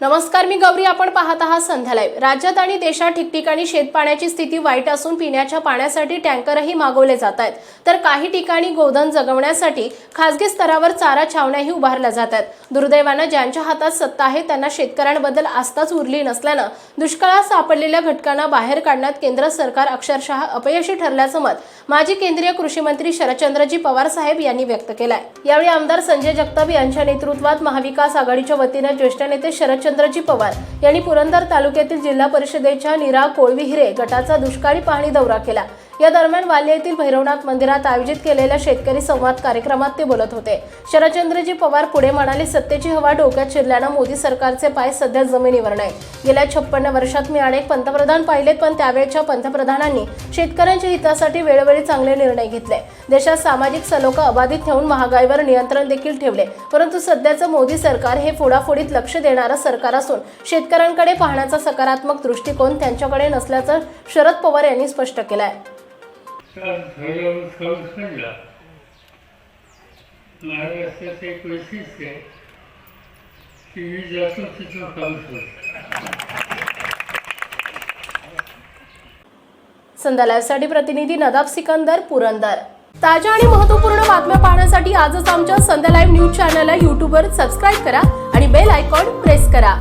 नमस्कार मी गौरी. आपण पाहत आहात संध्या लाईव्ह. राज्यात आणि देशात ठिकठिकाणी शेतपाण्याची स्थिती वाईट असून पिण्याच्या पाण्यासाठी टँकरही मागवले जात आहेत. तर काही ठिकाणी गोधन जगवण्यासाठी खासगी स्तरावर चारा छावण्याही उभारल्या जात आहेत. दुर्दैवानं ज्यांच्या हातात सत्ता आहे त्यांना शेतकऱ्यांबद्दल आस्थाच उरली नसल्यानं दुष्काळात सापडलेल्या घटकांना बाहेर काढण्यात केंद्र सरकार अक्षरशः अपयशी ठरल्याचं मत माजी केंद्रीय कृषी मंत्री शरदचंद्रजी पवार साहेब यांनी व्यक्त केलंय. यावेळी आमदार संजय जगताप यांच्या नेतृत्वात महाविकास आघाडीच्या वतीनं ज्येष्ठ नेते शरद रामचंद्रजी पवार यांनी पुरंदर तालुक्यातील जिल्हा परिषदेच्या निरा कोळविहिरे गटाचा दुष्काळी पाहणी दौरा केला. या दरम्यान वाल्या येथील भैरवनाथ मंदिरात आयोजित केलेल्या शेतकरी संवाद कार्यक्रमात ते बोलत होते. शरदचंद्रजी पवार पुढे म्हणाले सत्तेची हवा डोक्यात शिरल्यानं मोदी सरकारचे पाय सध्या जमिनीवर नाही गेल्या छप्पन्न वर्षात मी अनेक पंतप्रधान पाहिलेत पण त्यावेळच्या पंतप्रधानांनी शेतकऱ्यांच्या हितासाठी वेळोवेळी चांगले निर्णय घेतले. देशात सामाजिक सलोखा अबाधित ठेवून महागाईवर नियंत्रण देखील ठेवले. परंतु सध्याचं मोदी सरकार हे फोडाफोडीत लक्ष देणारं सरकार असून शेतकऱ्यांकडे पाहण्याचा सकारात्मक दृष्टिकोन त्यांच्याकडे नसल्याचं शरद पवार यांनी स्पष्ट केलं आहे काल एक वैशिष्ट्य आहे की मी जातो पाऊस होतो प्रतिनिधी नदाब सिकंदर पुरंदर. ताज्या आणि महत्त्वपूर्ण बातम्या पाहण्यासाठी आजच आमच्या संध्या लाईव्ह न्यूज चॅनलला यूट्यूबवर सबस्क्राईब करा आणि बेल आयकॉन प्रेस करा.